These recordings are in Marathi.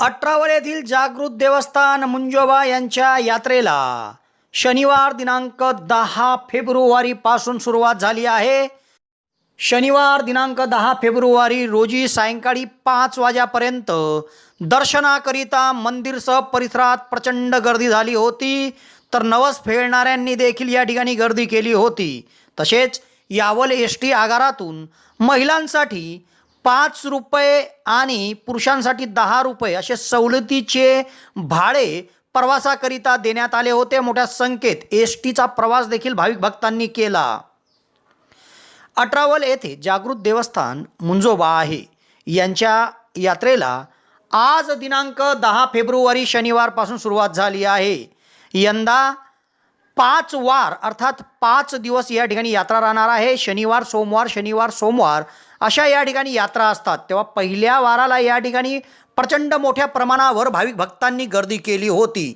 अठरावर येथील जागृत देवस्थान मुंजोबा यांच्या यात्रेला शनिवार दिनांक दहा फेब्रुवारीपासून सुरुवात झाली आहे. शनिवार दिनांक दहा फेब्रुवारी रोजी सायंकाळी पाच वाजेपर्यंत दर्शनाकरिता मंदिरसह परिसरात प्रचंड गर्दी झाली होती. तर नवस फेडणाऱ्यांनी देखील या ठिकाणी गर्दी केली होती. तसेच यावल एस टी आगारातून महिलांसाठी पाच रुपये आणि पुरुषांसाठी दहा रुपये असे सवलतीचे भाडे प्रवासाकरिता देण्यात आले होते. मोठ्या संख्येत एस टीचा प्रवास देखील भाविक भक्तांनी केला. अठरावल येथे जागृत देवस्थान मुंजोबा आहे. यांच्या यात्रेला आज दिनांक दहा फेब्रुवारी शनिवारपासून सुरुवात झाली आहे. यंदा पाच वार अर्थात पाच दिवस या ठिकाणी यात्रा राहणार आहे. शनिवार सोमवार शनिवार सोमवार अशा या ठिकाणी यात्रा असतात. तेव्हा पहिल्या वाराला या ठिकाणी प्रचंड मोठ्या प्रमाणावर भाविक भक्तांनी गर्दी केली होती.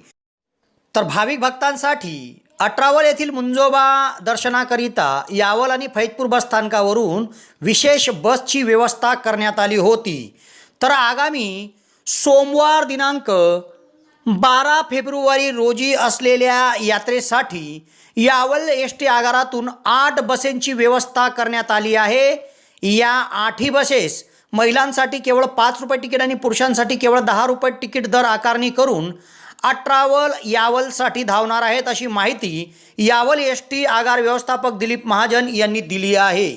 तर भाविक भक्तांसाठी अठरावल येथील मुंजोबा दर्शनाकरिता यावल आणि फैजपूर बस स्थानकावरून विशेष बसची व्यवस्था करण्यात आली होती. तर आगामी सोमवार दिनांक बारा फेब्रुवारी रोजी असलेल्या यात्रेसाठी यावल एस टी आगारातून आठ बसेंची व्यवस्था करण्यात आली आहे. या आठही बसेस महिलांसाठी केवळ पाच रुपये तिकीट आणि पुरुषांसाठी केवळ दहा रुपये तिकीट दर आकारणी करून अठरावल यावलसाठी धावणार आहेत अशी माहिती यावल एस टी आगार व्यवस्थापक दिलीप महाजन यांनी दिली आहे.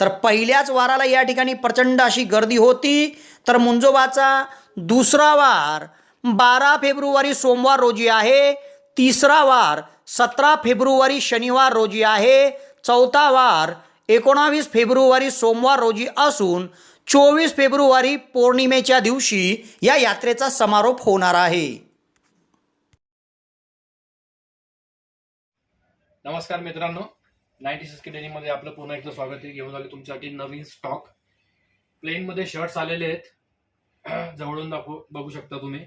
तर पहिल्याच वाराला या ठिकाणी प्रचंड अशी गर्दी होती. तर मुंजोबाचा दुसरा वार बारा फेब्रुवारी सोमवार रोजी आहे. तिसरा वार सतरा फेब्रुवारी शनिवार रोजी आहे. चौथा वार एकोणावीस फेब्रुवारी सोमवार रोजी असून चोवीस फेब्रुवारी पौर्णिमेच्या दिवशी या यात्रेचा समारोप होणार आहे. नमस्कार मित्रांनो. नाईन्टी सिक्स डेनीमध्ये आपलं पुन्हा एकदा स्वागत आहे. घेऊन आले तुमच्यासाठी नवीन स्टॉक प्लेनमध्ये शर्ट्स आलेले आहेत. जवळून दाखव बघू शकता तुम्ही.